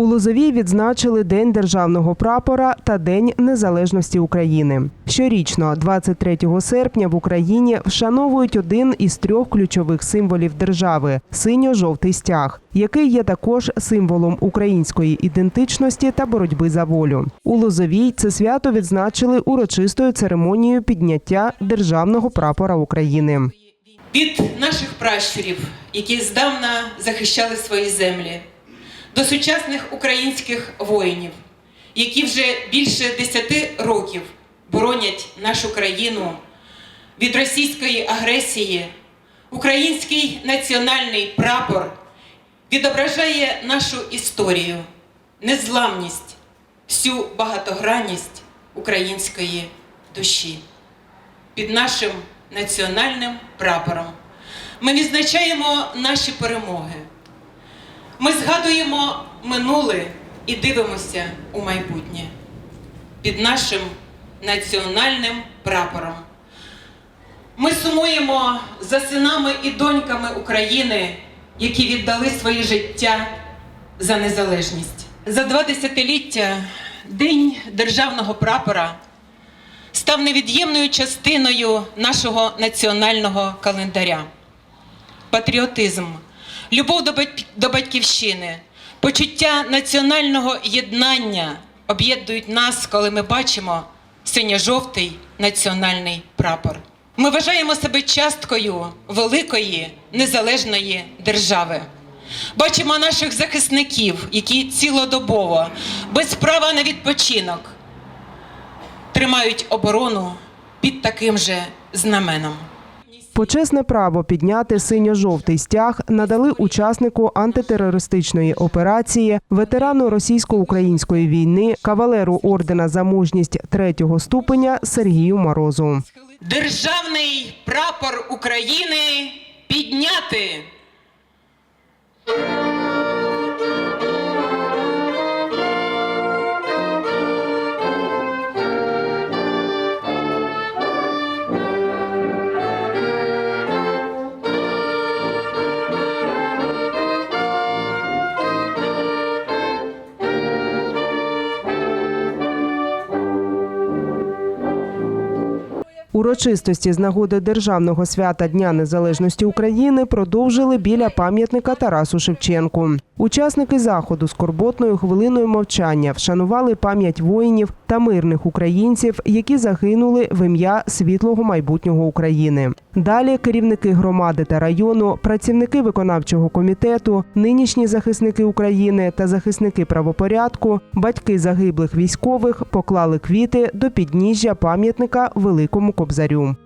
У Лозовій відзначили День державного прапора та День незалежності України. Щорічно, 23 серпня, в Україні вшановують один із трьох ключових символів держави синьо-жовтий стяг, який є також символом української ідентичності та боротьби за волю. У Лозовій це свято відзначили урочистою церемонією підняття державного прапора України. від наших пращурів, які здавна захищали свої землі, до сучасних українських воїнів, які вже більше десяти років боронять нашу країну від російської агресії, український національний прапор відображає нашу історію, незламність, всю багатогранність української душі під нашим національним прапором. Ми відзначаємо наші перемоги. Ми згадуємо минуле і дивимося у майбутнє під нашим національним прапором. Ми сумуємо за синами і доньками України, які віддали своє життя за незалежність. За два десятиліття День державного прапора став невід'ємною частиною нашого національного календаря. Патріотизм, любов до бать- до батьківщини, почуття національного єднання об'єднують нас, коли ми бачимо синьо-жовтий національний прапор. Ми вважаємо себе часткою великої незалежної держави. Бачимо наших захисників, які цілодобово, без права на відпочинок, тримають оборону під таким же знаменом. Почесне право підняти синьо-жовтий стяг надали учаснику антитерористичної операції, ветерану російсько-української війни, кавалеру ордена за мужність третього ступеня Сергію Морозу. Державний прапор України підняти. Урочистості з нагоди державного свята Дня Незалежності України продовжили біля пам'ятника Тарасу Шевченку. Учасники заходу скорботною хвилиною мовчання вшанували пам'ять воїнів та мирних українців, які загинули в ім'я світлого майбутнього України. Далі керівники громади та району, працівники виконавчого комітету, нинішні захисники України та захисники правопорядку, батьки загиблих військових поклали квіти до підніжжя пам'ятника Великому Кобзарю.